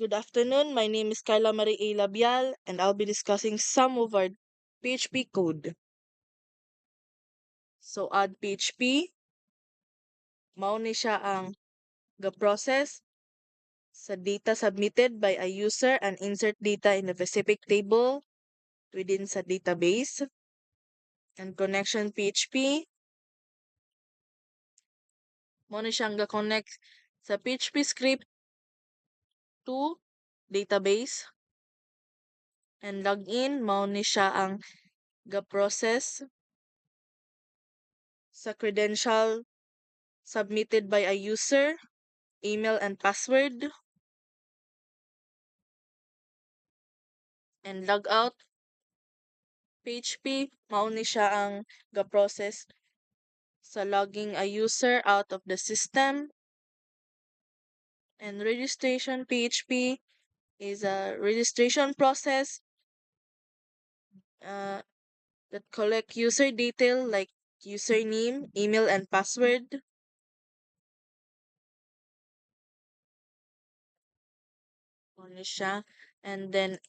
Good afternoon. My name is Carla Marie A. Labial and I'll be discussing some of our PHP code. So add PHP. Mao siya ang ga process sa data submitted by a user and insert data in a specific table within sa database. And connection PHP. Mao ni siyang ga-connect sa PHP script to database. And login, mao ni siya ang ga-process sa credential submitted by a user, email and password. And logout PHP, mao ni siya ang ga-process sa logging a user out of the system. And registration PHP is a registration process uh, that collect user detail like username, email, and password. Mo ni siya. And then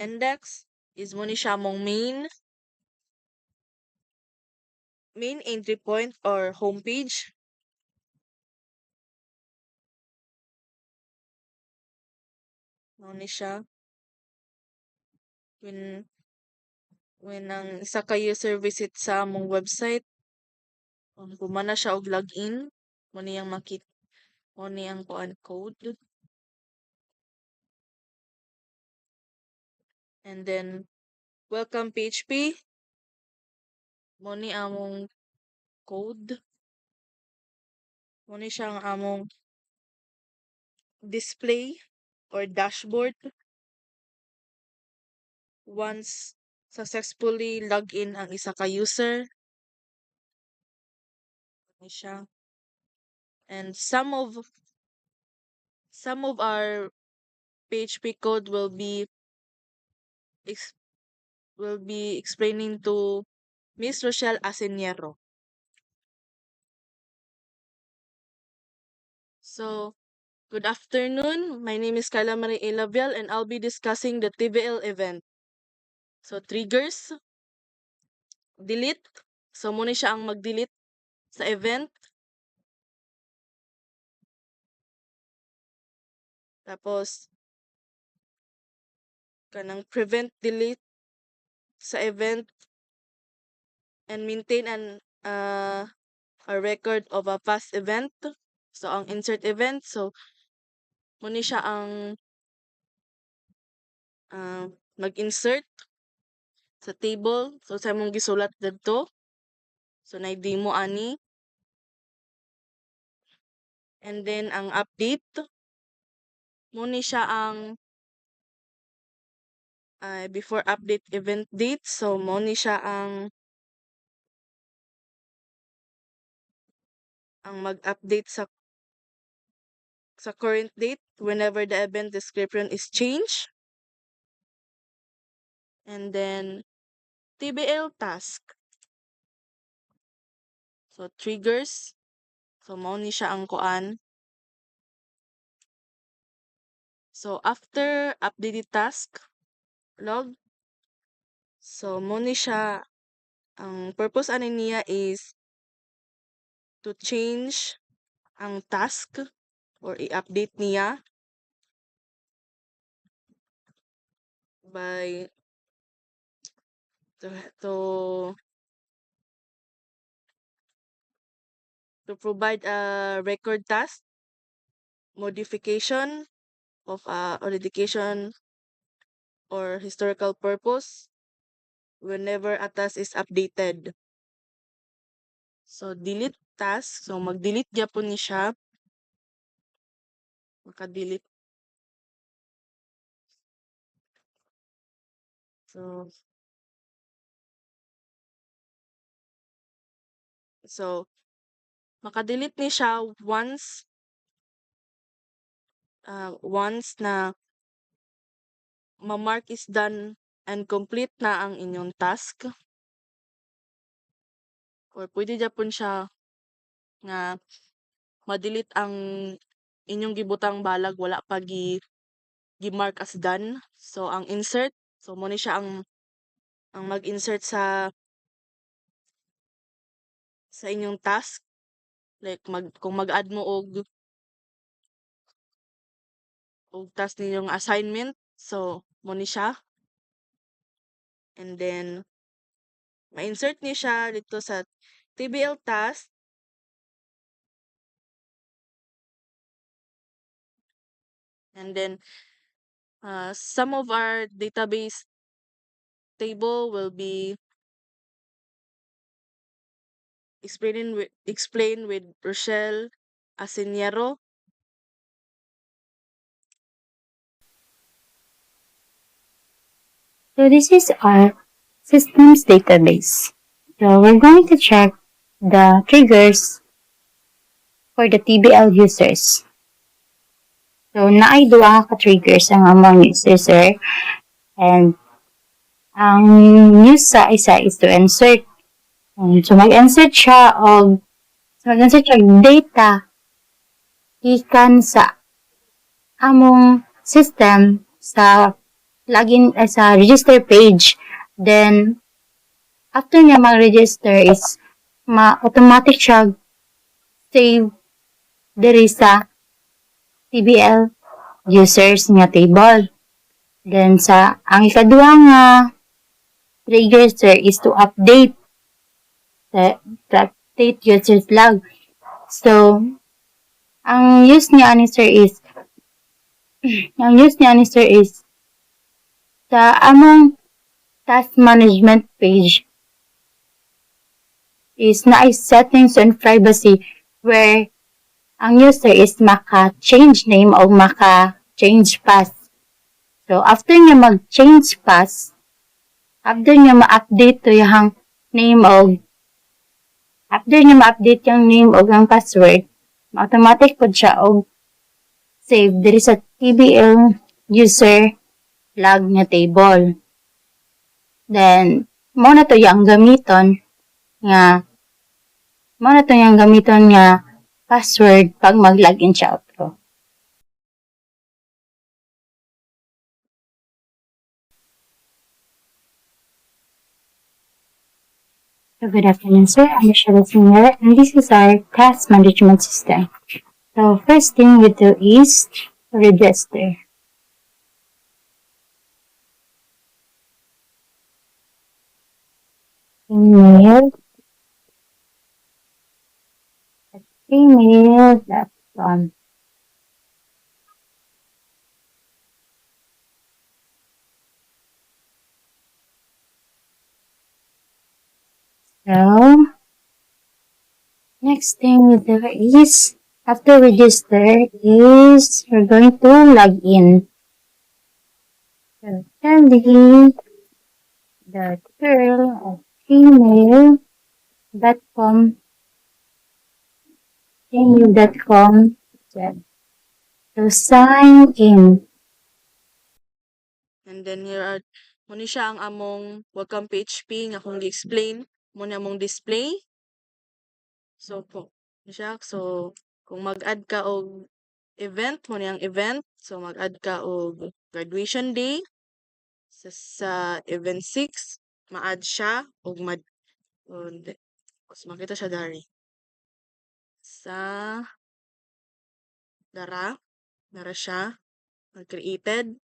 index is Monisha ni mong main main entry point or homepage. Mo ni siya. When when ang isa ka user visit sa among website, um, kumana siya og login, mo niyang makit mo niyang kuan code. And then welcome PHP. Mo ni among code. Mo ni siya ang among display or dashboard once successfully log in ang isa ka user. Siya. And some of some of our PHP code will be will be explaining to Miss Rochelle Asenero. So, good afternoon. My name is Carla Marie A. And I'll be discussing the TVL event. So, triggers, delete. So, muna siya ang mag-delete sa event. Tapos, kanang prevent delete sa event and maintain an uh, a record of a past event. So, ang insert event. So, muna siya ang uh, mag-insert sa table. So, sa mong gisulat dito. So, na-demo ani. And then, ang update. Muna siya ang uh, before update event date. So, muna siya ang ang mag-update sa sa current date whenever the event description is changed. And then, TBL task. So, triggers. So, mao ni siya ang kuan. So, after updated task, log. So, mo ni siya, ang purpose ani niya is to change ang task or i-update niya by to, to to provide a record task modification of a authentication or historical purpose whenever a task is updated. So, delete task. So, mag-delete gyapon ni siya. Maka-delete. So, so, maka-delete ni siya once uh, once na ma-mark is done and complete na ang inyong task. Or pwede dyan siya nga madelete ang inyong gibutang balag wala pa gi gi-mark as done. So ang insert, so mo ni siya ang ang mag-insert sa sa inyong task like mag kung mag-add mo og og task ninyong assignment so mo ni siya and then ma-insert niyo siya dito sa TBL task. And then uh, some of our database table will be explained with explained with Rochelle Asiniero So this is our systems database. So we're going to check the triggers for the TBL users. So naay duha ka triggers ang among users sir. And ang news sa isa is to insert. Um, so mag-insert siya og so mag-insert siya data ikan sa among system sa login eh, sa register page. Then, after niya mag-register is ma-automatic siya save diri sa TBL users nga table. Then, sa ang ikaduha nga trigger is to update the, to update users log. So, ang use niya ni sir is ang use niya ni sir is sa among task management page is na settings and privacy where ang user is maka-change name o maka-change pass. So, after niya mag-change pass, after niya ma-update to yung name o after niya ma-update yung name o yung password, automatic po siya o save diri sa TBL user log nga table. Then, mo na to yung gamiton nga mo na to yung gamiton nga password pag mag-login siya outro. So, good afternoon, sir. I'm Michelle Singer, and this is our task management system. So, first thing we do is register. Email at gmail.com. So, next thing we do is, after register, is we're going to log in. So, Candy, the girl of gmail.com gmail.com to sign in. and then here are mo ni siya ang among welcome PHP nga kung gi-explain mo ni among display. So po siya. So kung mag-add ka og event mo ni ang event. So mag-add ka og graduation day sa, sa event 6 ma-add siya og mad o hindi. Mas makita siya dari. Sa dara dara siya mag-created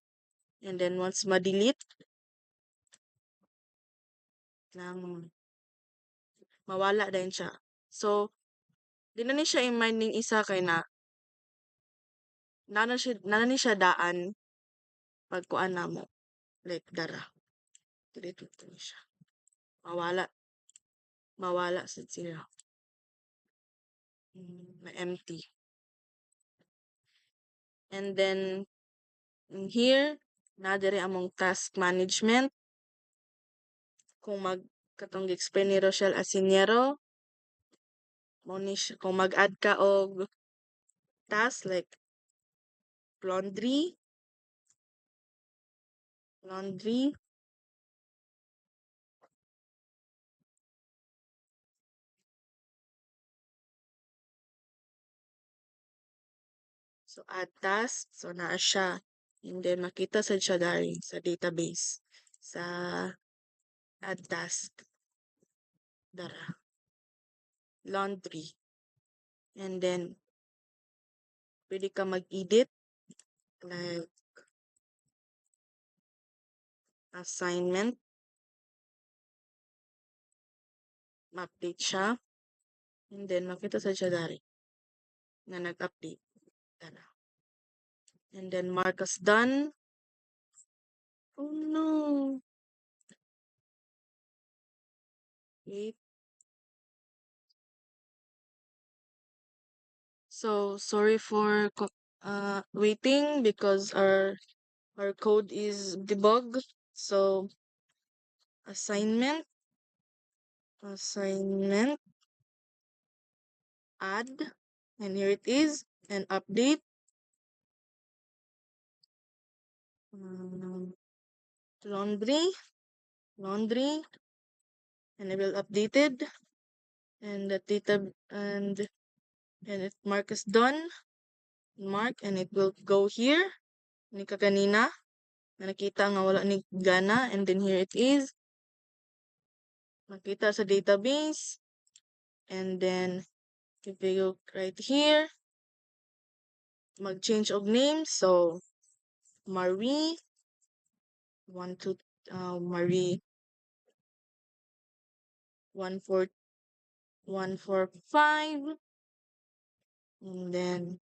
and then once ma-delete nang mawala din siya. So di na ni siya i-mind ning isa kay na nana siya nana ni siya daan pag kuan namo like dara delete ko ni siya. Mawala. Mawala sa sila mm, na empty. And then in here na dire among task management. Kung mag katong explain ni Rochelle siya- kung mag-add ka og task like laundry. Laundry So, add task. So, naa siya. And then, makita sad siya dari sa database. Sa add task. Dara. Laundry. And then, pwede ka mag-edit. Like, assignment. Ma-update siya. And then, makita sad siya dari. Na nag-update. Dara. And then, Marcus done. Oh no. Wait. So, sorry for uh, waiting because our our code is debug. So, assignment, assignment, add, and here it is, and update. Um, laundry, laundry, and it will updated, and the data and and it mark as done, mark, and it will go here. Ni ka kanina, na nakita nga wala ni gana, and then here it is. Makita sa database, and then if we go right here, mag-change of name. So, Marie, one, two, uh, Marie, one, four, one, four, five, and then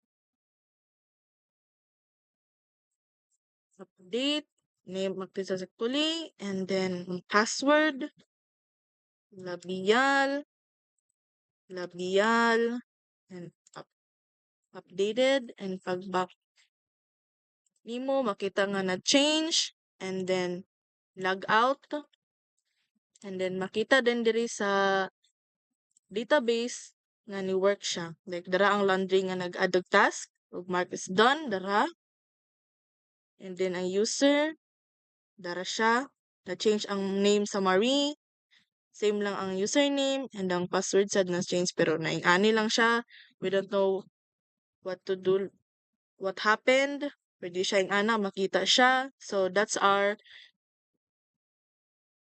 update, name magpisa successfully, and then password, labial, labial, and up, updated, and pag back nimo makita nga na change, and then log out, and then makita din diri sa database nga ni work siya. Like dara ang laundry nga nag-add task, ug mark is done dara. And then ang user dara siya, na-change ang name sa Marie. Same lang ang username and ang password sad na change pero naing-ani lang siya. We don't know what to do, what happened. Pwede siya yung ana, makita siya. So that's our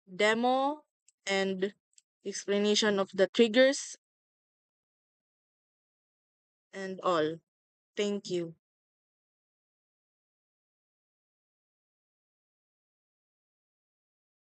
demo and explanation of the triggers and all. Thank you.